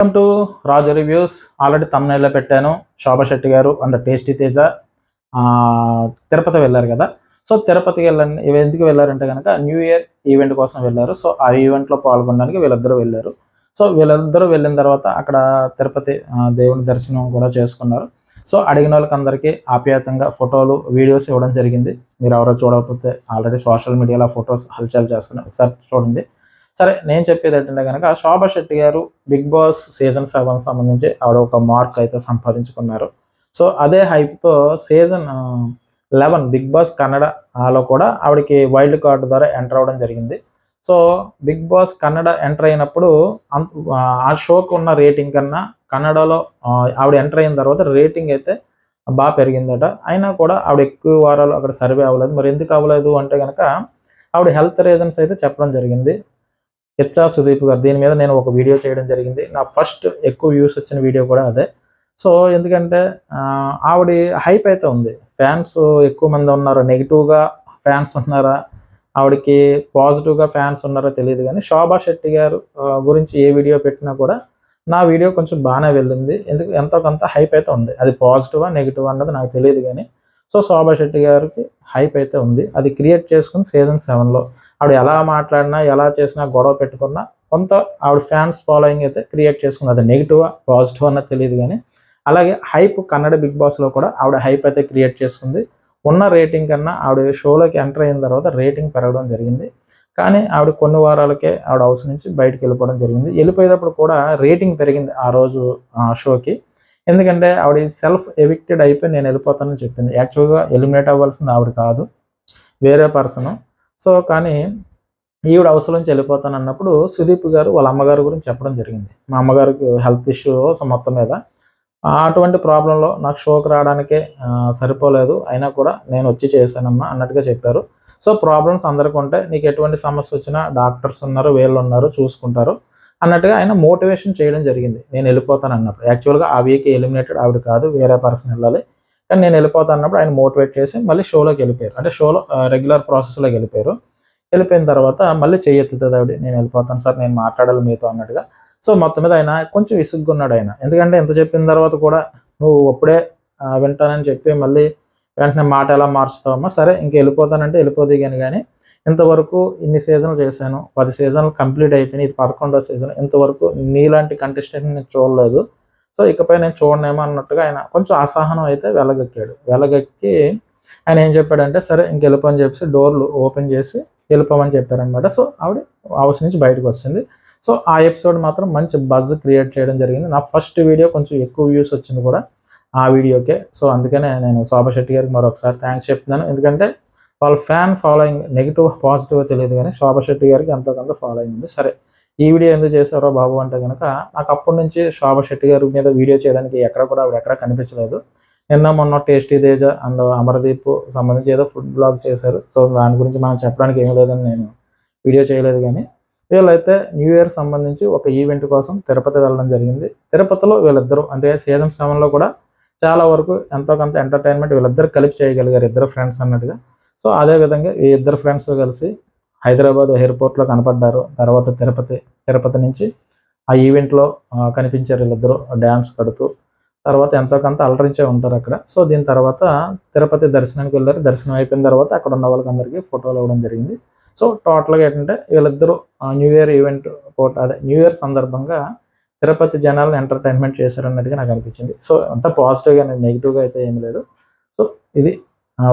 Welcome to Raju reviews already తమ్నైల్లో పెట్టాను. శోభా శెట్టి గారు and tasty Teja Tirupati వెళ్ళారు కదా. సో తిరుపతికి వెళ్ళండి. ఎందుకు వెళ్ళారంటే కనుక న్యూ ఇయర్ ఈవెంట్ కోసం వెళ్ళారు. సో ఆ ఈవెంట్లో పాల్గొనడానికి వీళ్ళిద్దరూ వెళ్ళారు. సో వీళ్ళిద్దరూ వెళ్ళిన తర్వాత అక్కడ తిరుపతి దేవుని దర్శనం కూడా చేసుకున్నారు. సో అడిగిన వాళ్ళకి అందరికీ ఆప్యాయతంగా ఫోటోలు వీడియోస్ ఇవ్వడం జరిగింది. మీరు ఎవరో చూడకపోతే ఆల్రెడీ సోషల్ మీడియాలో ఫొటోస్ హల్చల్ చేస్తున్నారు ఒకసారి చూడండి. సరే నేను చెప్పేది ఏంటంటే కనుక శోభా శెట్టి గారు బిగ్ బాస్ సీజన్ సెవెన్ సంబంధించి ఆవిడ ఒక మార్క్ అయితే సంపాదించుకున్నారు. సో అదే హైప్తో సీజన్ లెవెన్ బిగ్ బాస్ కన్నడలో కూడా ఆవిడకి వైల్డ్ కార్డు ద్వారా ఎంటర్ అవ్వడం జరిగింది. So Bigg Boss Kannada enter అయినప్పుడు అంత ఆ షోకు ఉన్న రేటింగ్ కన్నా కన్నడలో ఆవిడ ఎంటర్ అయిన తర్వాత రేటింగ్ అయితే బాగా పెరిగిందట. అయినా కూడా ఆవిడ ఎక్కువ వారాలు అక్కడ సర్వే అవ్వలేదు. మరి ఎందుకు అవ్వలేదు అంటే కనుక ఆవిడ హెల్త్ రీజన్స్ అయితే చెప్పడం జరిగింది. హెచ్ఆర్ సుదీప్ గారు దీని మీద నేను ఒక వీడియో చేయడం జరిగింది. నా ఫస్ట్ ఎక్కువ వ్యూస్ వచ్చిన వీడియో కూడా అదే. సో ఎందుకంటే ఆవిడ హైప్ అయితే ఉంది. ఫ్యాన్స్ ఎక్కువ మంది ఉన్నారు? నెగిటివ్గా ఫ్యాన్స్ ఉన్నారా? ఆవిడకి పాజిటివ్గా ఫ్యాన్స్ ఉన్నారో తెలియదు కానీ శోభా శెట్టి గారు గురించి ఏ వీడియో పెట్టినా కూడా నా వీడియో కొంచెం బాగానే వెళ్ళింది. ఎందుకు ఎంతో కొంత హైప్ అయితే ఉంది. అది పాజిటివా నెగిటివ్ అన్నది నాకు తెలియదు కానీ సో శోభా శెట్టి గారికి హైప్ అయితే ఉంది. అది క్రియేట్ చేసుకుని సీజన్ సెవెన్లో. ఆవిడ ఎలా మాట్లాడినా ఎలా చేసినా గొడవ పెట్టుకున్నా కొంత ఆవిడ ఫ్యాన్స్ ఫాలోయింగ్ అయితే క్రియేట్ చేసుకుంది. అది నెగిటివ్ పాజిటివ్ అన్నది తెలియదు కానీ. అలాగే హైప్ కన్నడ బిగ్ బాస్లో కూడా ఆవిడ హైప్ అయితే క్రియేట్ చేసుకుంది. ఉన్న రేటింగ్ కన్నా ఆవిడ షోలోకి ఎంటర్ అయిన తర్వాత రేటింగ్ పెరగడం జరిగింది. కానీ ఆవిడ కొన్ని వారాలకే ఆవిడ హౌస్ నుంచి బయటకు వెళ్ళిపోవడం జరిగింది. వెళ్ళిపోయేటప్పుడు కూడా రేటింగ్ పెరిగింది ఆ రోజు ఆ షోకి ఎందుకంటే ఆవిడ సెల్ఫ్ ఎవిక్టెడ్ అయిపోయి నేను వెళ్ళిపోతానని చెప్పింది. యాక్చువల్గా ఎలిమినేట్ అవ్వాల్సింది ఆవిడ కాదు. వేరే పర్సన్ సో కానీ ఈవిడ అవసరం నుంచి వెళ్ళిపోతాను అన్నప్పుడు సుదీప్ గారు వాళ్ళ అమ్మగారి గురించి చెప్పడం జరిగింది. మా అమ్మగారికి హెల్త్ ఇష్యూ మొత్తం మీద. అటువంటి ప్రాబ్లంలో నాకు షోకి రావడానికే సరిపోలేదు. అయినా కూడా నేను వచ్చి చేశానమ్మా అన్నట్టుగా చెప్పారు. సో ప్రాబ్లమ్స్ అందరికీ ఉంటాయి. నీకు ఎటువంటి సమస్య వచ్చినా డాక్టర్స్ ఉన్నారు వీళ్ళు ఉన్నారు చూసుకుంటారు అన్నట్టుగా ఆయన మోటివేషన్ చేయడం జరిగింది. నేను వెళ్ళిపోతాను అన్నప్పుడు. యాక్చువల్గా ఆ వీక్ ఎలిమినేటెడ్ ఆవిడ కాదు వేరే పర్సన్ వెళ్ళాలి. కానీ నేను వెళ్ళిపోతాను అన్నప్పుడు ఆయన మోటివేట్ చేసి మళ్ళీ షోలోకి వెళ్ళిపోయారు. అంటే షోలో రెగ్యులర్ ప్రాసెస్లోకి వెళ్ళిపోయారు. వెళ్ళిపోయిన తర్వాత మళ్ళీ చెయ్యెత్తుతుంది ఆవిడ నేను వెళ్ళిపోతాను సార్ నేను మాట్లాడాలి మీతో అన్నట్టుగా. సో మొత్తం మీద ఆయన కొంచెం విసుగ్గున్నాడు ఆయన. ఎందుకంటే ఎంత చెప్పిన తర్వాత కూడా నువ్వు అప్పుడే వింటానని చెప్పి మళ్ళీ వెంటనే మాట ఎలా మార్చుతావమ్మా సరే ఇంక వెళ్ళిపోతానంటే వెళ్ళిపోదిగాను కానీ కానీ ఇంతవరకు ఇన్ని సీజన్లు చేశాను పది సీజన్లు కంప్లీట్ అయిపోయినాయి ఇది పదకొండో సీజన్. ఇంతవరకు నీలాంటి కంటెస్టెంట్ నేను చూడలేదు. సో ఇకపై నేను చూడనేమో అన్నట్టుగా ఆయన కొంచెం అసహనం అయితే వెళ్ళగక్కాడు వెళ్ళగక్కి ఆయన ఏం చెప్పాడంటే సరే ఇంకెళ్ళిపోని చెప్పేసి డోర్లు ఓపెన్ చేసి వెళ్ళిపోమని చెప్పారనమాట సో ఆవిడ హౌస్ నుంచి బయటకు వచ్చింది. సో ఆ ఎపిసోడ్ మాత్రం మంచి బజ్ క్రియేట్ చేయడం జరిగింది. నా ఫస్ట్ వీడియో కొంచెం ఎక్కువ వ్యూస్ వచ్చింది కూడా ఆ వీడియోకే. సో అందుకనే నేను శోభా శెట్టి గారికి మరొకసారి థ్యాంక్స్ చెప్తున్నాను. ఎందుకంటే వాళ్ళ ఫ్యాన్ ఫాలోయింగ్ నెగిటివ్ పాజిటివ్ తెలియదు కానీ శోభా శెట్టి గారికి ఎంతో కొంత ఫాలోయింగ్ ఉంది. సరే ఈ వీడియో ఎందుకు చేశారో బాబు అంటే కనుక నాకు అప్పటి నుంచి శోభ శెట్టి గారి మీద వీడియో చేయడానికి ఎక్కడ కూడా ఆవిడ ఎక్కడ కనిపించలేదు. నిన్న మొన్న టేస్టీ తేజ అండ్ అమరదీప్ సంబంధించి ఏదో ఫుడ్ బ్లాగ్ చేశారు. సో దాని గురించి మనం చెప్పడానికి ఏం లేదని నేను వీడియో చేయలేదు కానీ వీళ్ళైతే న్యూ ఇయర్ సంబంధించి ఒక ఈవెంట్ కోసం తిరుపతి వెళ్ళడం జరిగింది. తిరుపతిలో వీళ్ళిద్దరూ అంటే సీజన్ సెవెన్లో కూడా చాలా వరకు ఎంతో కొంత ఎంటర్టైన్మెంట్ వీళ్ళిద్దరు కలిపి చేయగలిగారు ఇద్దరు ఫ్రెండ్స్ అన్నట్టుగా. సో అదే విధంగా ఈ ఇద్దరు ఫ్రెండ్స్ కలిసి హైదరాబాద్ ఎయిర్పోర్ట్లో కనపడ్డారు. తర్వాత తిరుపతి తిరుపతి నుంచి ఆ ఈవెంట్లో కనిపించారు వీళ్ళిద్దరూ డ్యాన్స్ కడుతూ తర్వాత ఎంతో కొంత అలరించే ఉంటారు అక్కడ. సో దీని తర్వాత తిరుపతి దర్శనానికి వెళ్ళారు. దర్శనం అయిపోయిన తర్వాత అక్కడ ఉన్న వాళ్ళకందరికీ ఫోటోలు ఇవ్వడం జరిగింది. సో టోటల్గా ఏంటంటే వీళ్ళిద్దరూ న్యూ ఇయర్ ఈవెంట్ ఫోటో అదే న్యూ ఇయర్ సందర్భంగా తిరుపతి జనాలను ఎంటర్టైన్మెంట్ చేశారన్నట్టుగా నాకు అనిపించింది. సో అంత పాజిటివ్గా నెగిటివ్గా అయితే ఏం లేదు. సో ఇది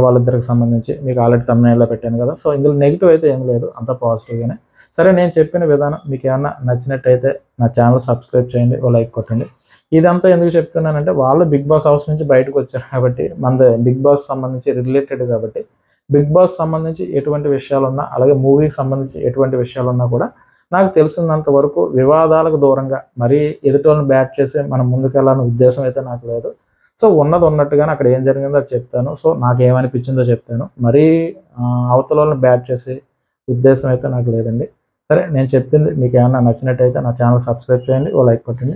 వాళ్ళిద్దరికి సంబంధించి మీకు ఆల్రెడీ తమిళనాడులో పెట్టాను కదా. సో ఇందులో నెగిటివ్ అయితే ఏం లేదు. అంత పాజిటివ్గానే సరే నేను చెప్పిన విధానం మీకు ఏమన్నా నచ్చినట్టయితే నా ఛానల్ సబ్స్క్రైబ్ చేయండి ఓ లైక్ కొట్టండి. ఇదంతా ఎందుకు చెప్తున్నానంటే వాళ్ళు బిగ్ బాస్ హౌస్ నుంచి బయటకు వచ్చారు కాబట్టి మన బిగ్ బాస్ సంబంధించి రిలేటెడ్ కాబట్టి బిగ్ బాస్ సంబంధించి ఎటువంటి విషయాలు ఉన్నా అలాగే మూవీకి సంబంధించి ఎటువంటి విషయాలు ఉన్నా కూడా నాకు తెలిసినంత వరకు వివాదాలకు దూరంగా మరీ ఎదుటోళ్ళని బ్యాట్ చేసి మనం ముందుకెళ్ళాలనే ఉద్దేశం అయితే నాకు లేదు. సో ఉన్నది ఉన్నట్టుగానే అక్కడ ఏం జరిగిందో అది చెప్తాను. సో నాకు ఏమనిపించిందో చెప్తాను. మరీ అవతలని అవతల వాళ్ళని బ్యాట్ చేసే ఉద్దేశం అయితే నాకు లేదండి. సరే నేను చెప్పింది మీకు ఏమైనా నచ్చినట్టయితే నా ఛానల్ సబ్స్క్రైబ్ చేయండి ఓ లైక్ కొట్టండి.